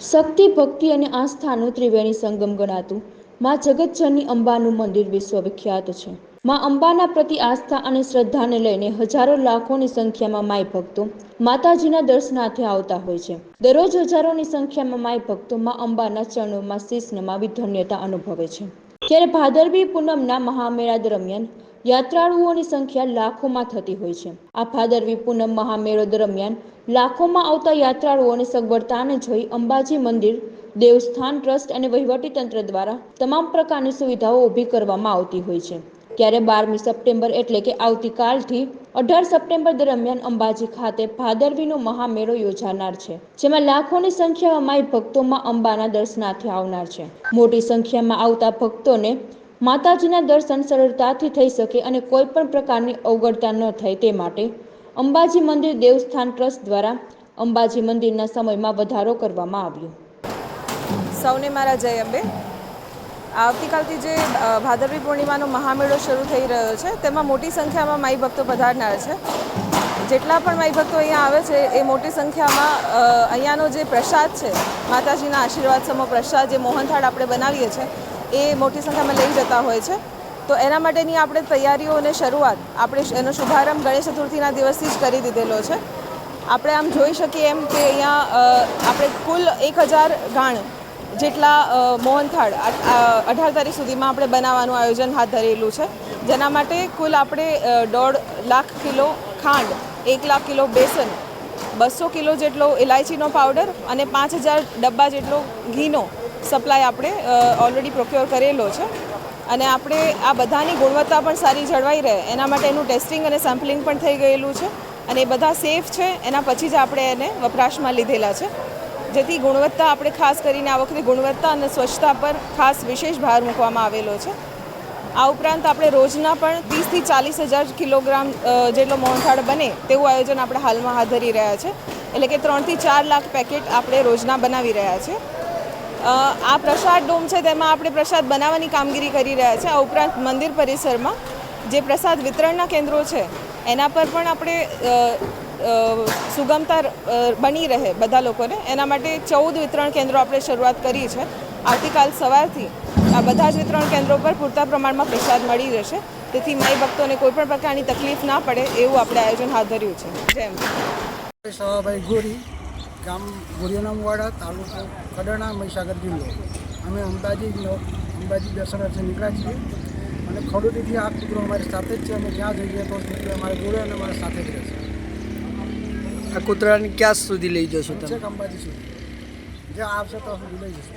શક્તિ, ભક્તિ અને આસ્થાનું ત્રિવેણી સંગમ ગણાતું. માં જગતજનની અંબાનું મંદિર વિશ્વવિખ્યાત છે. માં અંબાના પ્રતિ આસ્થા અને શ્રદ્ધાને લઈને હજારો લાખોની સંખ્યામાં માય ભક્તો માતાજીના દર્શનાર્થે આવતા હોય છે. દરરોજ હજારોની સંખ્યામાં માય ભક્તો માં અંબાના ચરણોમાં શીશ નમાવી ધન્યતા અનુભવે છે. ત્યારે ભાદરવી પૂનમના મહામેળા દરમિયાન યાત્રાળુઓની સંખ્યા લાખોમાં થતી હોય છે. આ ભાદરવી પૂનમ મહામેળો દરમિયાન લાખોમાં આવતા યાત્રાળુઓને સગવડતાને જોઈ અંબાજી મંદિર, દેવસ્થાન ટ્રસ્ટ અને વહીવટી તંત્ર દ્વારા તમામ પ્રકારની સુવિધાઓ ઊભી કરવામાં આવતી હોય છે. ત્યારે બારમી સપ્ટેમ્બર એટલે કે આવતીકાલથી અઢાર સપ્ટેમ્બર દરમિયાન અંબાજી ખાતે ભાદરવીનો મહામેળો યોજાનાર છે, જેમાં લાખોની સંખ્યામાં માય ભક્તોમાં અંબાના દર્શનાર્થે આવનાર છે. મોટી સંખ્યામાં આવતા ભક્તોને માતાજીના દર્શન સરળતાથી થઈ શકે અને કોઈ પણ પ્રકારની અવગડતા ન થાય તે માટે અંબાજી મંદિર દેવસ્થાન ટ્રસ્ટ દ્વારા અંબાજી મંદિરના સમયમાં વધારો કરવામાં આવ્યો. સૌને મારા જય અંબે. આવતીકાલથી જે ભાદરવી પૂર્ણિમાનો મહામેળો શરૂ થઈ રહ્યો છે, તેમાં મોટી સંખ્યામાં માઈ ભક્તો પધારનાર છે. જેટલા પણ માઈ ભક્તો અહીંયા આવે છે, એ મોટી સંખ્યામાં અહીંયાનો જે પ્રસાદ છે, માતાજીના આશીર્વાદ સમો પ્રસાદ, જે મોહનથાળ આપણે બનાવીએ છીએ એ મોટી સંખ્યામાં લઈ જતા હોય છે. તો એના માટેની આપણે તૈયારીઓ અને શરૂઆત આપણે એનો શુભારંભ ગણેશ ચતુર્થીના દિવસથી જ કરી દીધેલો છે. આપણે આમ જોઈ શકીએ એમ કે અહીંયા આપણે કુલ એક હજાર ગાણ જેટલા મોહનથાળ અઢાર તારીખ સુધીમાં આપણે બનાવવાનું આયોજન હાથ ધરેલું છે. જેના માટે કુલ આપણે દોઢ લાખ કિલો ખાંડ, એક લાખ કિલો બેસન, બસો કિલો જેટલો ઇલાયચીનો પાવડર અને પાંચ હજાર ડબ્બા જેટલો ઘીનો સપ્લાય આપણે ઓલરેડી પ્રોક્યોર કરેલો છે. અને આપણે આ બધાની ગુણવત્તા પણ સારી જળવાઈ રહે. એના માટે એનું ટેસ્ટિંગ અને સેમ્પલિંગ પણ થઈ ગયેલું છે. અને એ બધા સેફ છે એના પછી જ આપણે એને વપરાશમાં લીધેલા છે. જેથી ગુણવત્તા આપણે ખાસ કરીને આ વખતે ગુણવત્તા અને સ્વચ્છતા પર ખાસ વિશેષ ભાર મૂકવામાં આવેલો છે. આ ઉપરાંત આપણે રોજના પણ ત્રીસથી ચાલીસ હજાર કિલોગ્રામ જેટલો મોહનથાળ બને તેવું આયોજન આપણે હાલમાં હાથ ધરી રહ્યા છે. એટલે કે ત્રણથી ચાર લાખ પેકેટ આપણે રોજના બનાવી રહ્યા છે. અ, આ પ્રસાદ ડોમ છે તેમાં આપણે પ્રસાદ બનાવવાની કામગીરી કરી રહ્યા છે આ ઉપરાંત મંદિર પરિસરમાં. જે પ્રસાદ વિતરણના કેન્દ્રો છે, એના પર પણ આપણે સુગમતા બની રહે બધા લોકોને. એના માટે ચૌદ વિતરણ કેન્દ્રો આપણે શરૂઆત કરી છે. આવતીકાલ સવારથી આ બધા જ વિતરણ કેન્દ્રો પર પૂરતા પ્રમાણમાં પ્રસાદ મળી રહેશે. તેથી માઈ ભક્તોને કોઈ પણ પ્રકારની તકલીફ ના પડે એવું આપણે આયોજન હાથ ધર્યું છે. જેમ. સવાભાઈ ગોરી. ગામ ગોરીનામવાડા તાલુકો કડાણા મહીસાગર જિલ્લો. અમે અંબાજી અંબાજી દર્શનાર્થે નીકળ્યા છીએ. અને ખડોદીથી આ કૂતરો અમારી સાથે જ છે અમે જ્યાં જઈએ તો કૂતરો અમારે જોડે અને અમારા સાથે જ રહેશે આ કૂતરાને ક્યાં સુધી લઈ જશો તમે? અંબાજી સુધી. જે આવશે ત્યાં સુધી લઈ જશે.